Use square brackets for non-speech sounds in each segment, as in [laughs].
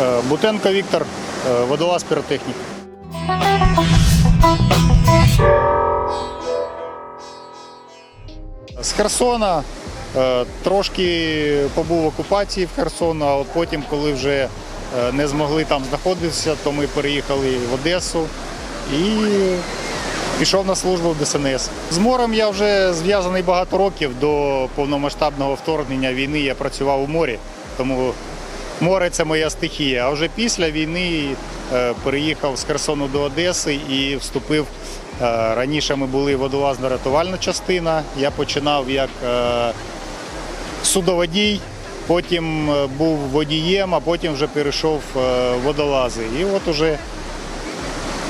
Е, Бутенко Віктор, е, водолаз піротехнік. З Херсона е, трошки побув в окупації в Херсону, а потім, коли вже не змогли там знаходитися, то ми переїхали в Одесу і пішов на службу в ДСНС. З морем я вже зв'язаний багато років до повномасштабного вторгнення війни. Я працював у морі, тому море це моя стихія. А вже після війни е, переїхав з Херсону до Одеси і вступив. е, Раніше ми були водолазно-рятувальна частина. Я починав як е, судоводій, потім був водієм, а потім вже перейшов водолази. І от уже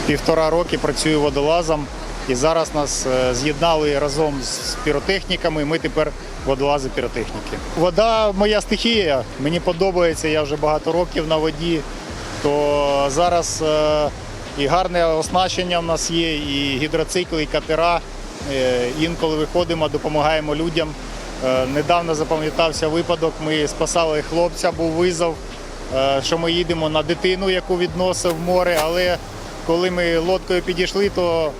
півтора роки працюю водолазом. І зараз нас з'єднали разом з піротехніками. Ми тепер водолази піротехніки. Вода моя стихія. Мені подобається. Я вже багато років на воді. То зараз е, і гарне оснащення в нас є, і гідроцикли, і катера. Е, Інколи виходимо, допомагаємо людям. Е, Недавно запам'ятався випадок. Ми спасали хлопця, був визов, що ми їдемо на дитину, яку відносив в море. Але коли ми лодкою підійшли, то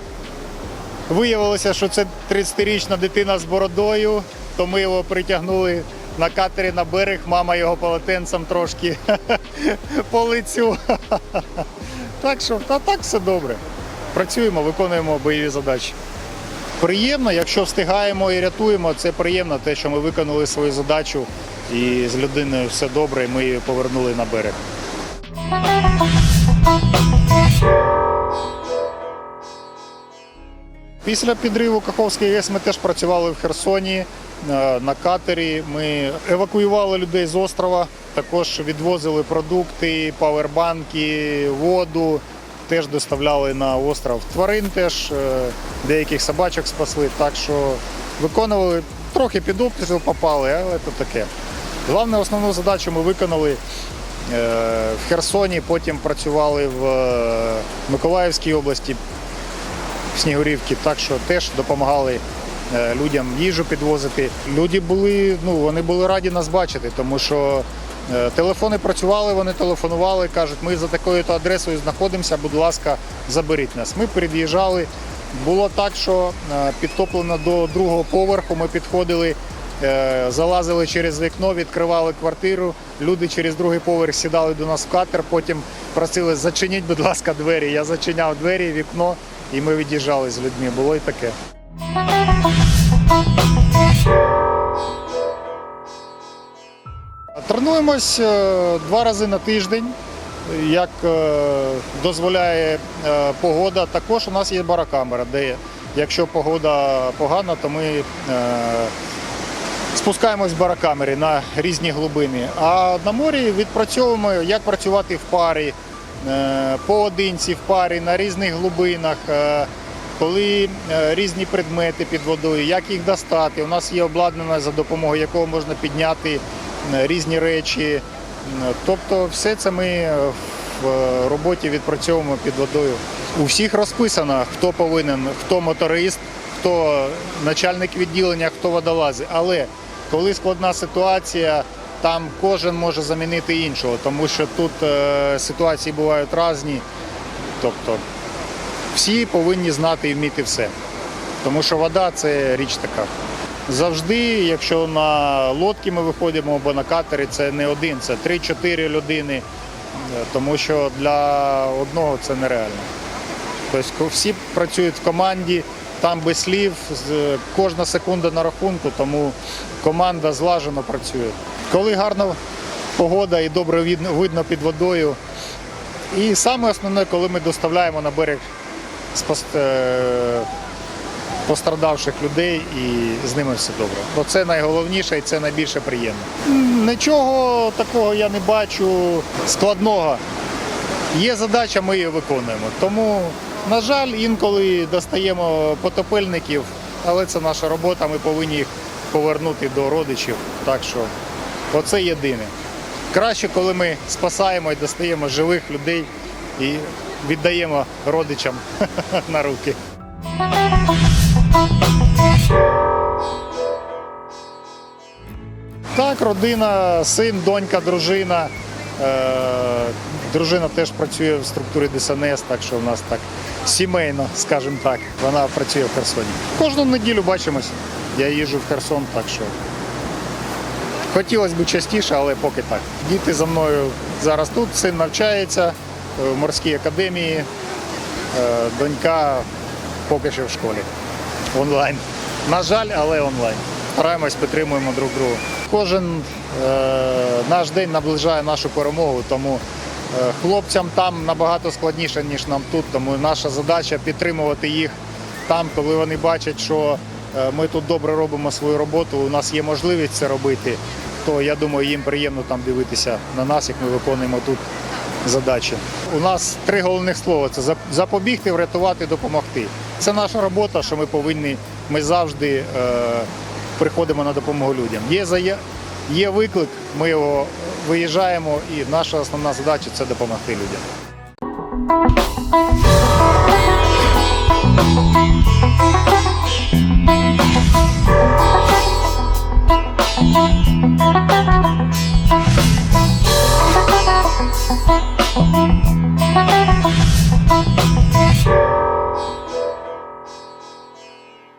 Виявилося, що це 30-річна дитина з бородою, то ми його притягнули на катері на берег, мама його полотенцем трошки [laughs] по лицю. [laughs] Так що, та так все добре. Працюємо, виконуємо бойові задачі. Приємно, якщо встигаємо і рятуємо, це приємно, те, що ми виконали свою задачу і з людиною все добре, і ми її повернули на берег. Після підриву Каховської ГЕС ми теж працювали в Херсоні е, на катері. Ми евакуювали людей з острова, також відвозили продукти, павербанки, воду. Теж доставляли на остров тварин, теж е, деяких собачок спасли. Так що виконували трохи під обстріл попали, але це таке. Головне, основну задачу ми виконали. Е, В Херсоні, потім працювали в Миколаївській області, в Снігурівці, так що теж допомагали е, людям їжу підвозити. Люди були, ну, вони були раді нас бачити, тому що е, телефони працювали, вони телефонували, кажуть, ми за такою-то адресою знаходимося, будь ласка, заберіть нас. Ми під'їжджали. Було так, що е, підтоплено до другого поверху, ми підходили. Залазили через вікно, відкривали квартиру. Люди через другий поверх сідали до нас в катер. Потім просили зачиніть, будь ласка, двері. Я зачиняв двері, вікно, і ми від'їжджали з людьми. Було і таке. Тренуємось е, два рази на тиждень, як е, дозволяє е, погода. Також у нас є барокамера, де якщо погода погана, то ми спускаємось в барокамері на різні глибини. А на морі відпрацьовуємо, як працювати в парі, поодинці в парі, на різних глибинах. е, Коли е, різні предмети під водою, як їх достати. У нас є обладнання, за допомогою якого можна підняти е, різні речі. Е, Тобто, все це ми е, в е, роботі відпрацьовуємо під водою. У всіх розписано, хто повинен, хто моторист, хто начальник відділення, хто водолази. Але коли складна ситуація, там кожен може замінити іншого, тому що тут е, ситуації бувають різні. Тобто всі повинні знати і вміти все. Тому що вода це річ така. Завжди, якщо на лодці ми виходимо або на катері, це не один, це 3-4 людини, е, тому що для одного це нереально. Тобто всі працюють в команді, там без слів, кожна секунда на рахунку, тому команда злажено працює. Коли гарна погода і добре видно, під водою. І саме основне, коли ми доставляємо на берег е, пострадавших людей і з ними все добре. Бо це найголовніше і це найбільше приємно. Нічого такого я не бачу складного. Є задача, ми її виконуємо. Тому, на жаль, інколи достаємо потопельників, але це наша робота, ми повинні їх повернути до родичів. Так що оце єдине. Краще, коли ми спасаємо і достаємо живих людей і віддаємо родичам [laughs] на руки. Так, родина, син, донька, дружина. Е, Дружина теж працює в структурі ДСНС, так що в нас так сімейно, скажімо так. Вона працює в Херсоні. Кожну неділю бачимось. Я їжджу в Херсон, так що хотілося б частіше, але поки так. Діти за мною зараз тут, син навчається в морській академії, е, донька поки що в школі. Онлайн. На жаль, але онлайн. Стараємось, підтримуємо друг друга. Кожен е, наш день наближає нашу перемогу, тому е, хлопцям там набагато складніше, ніж нам тут. Тому наша задача підтримувати їх там, коли вони бачать, що ми тут добре робимо свою роботу, у нас є можливість це робити, то я думаю, їм приємно там дивитися на нас, як ми виконуємо тут задачі. У нас три головних слова: це зап- запобігти, врятувати, допомогти. Це наша робота, що ми повинні, ми завжди е, приходимо на допомогу людям. Є, зая- є виклик, ми його виїжджаємо, і наша основна задача це допомогти людям. Thank you.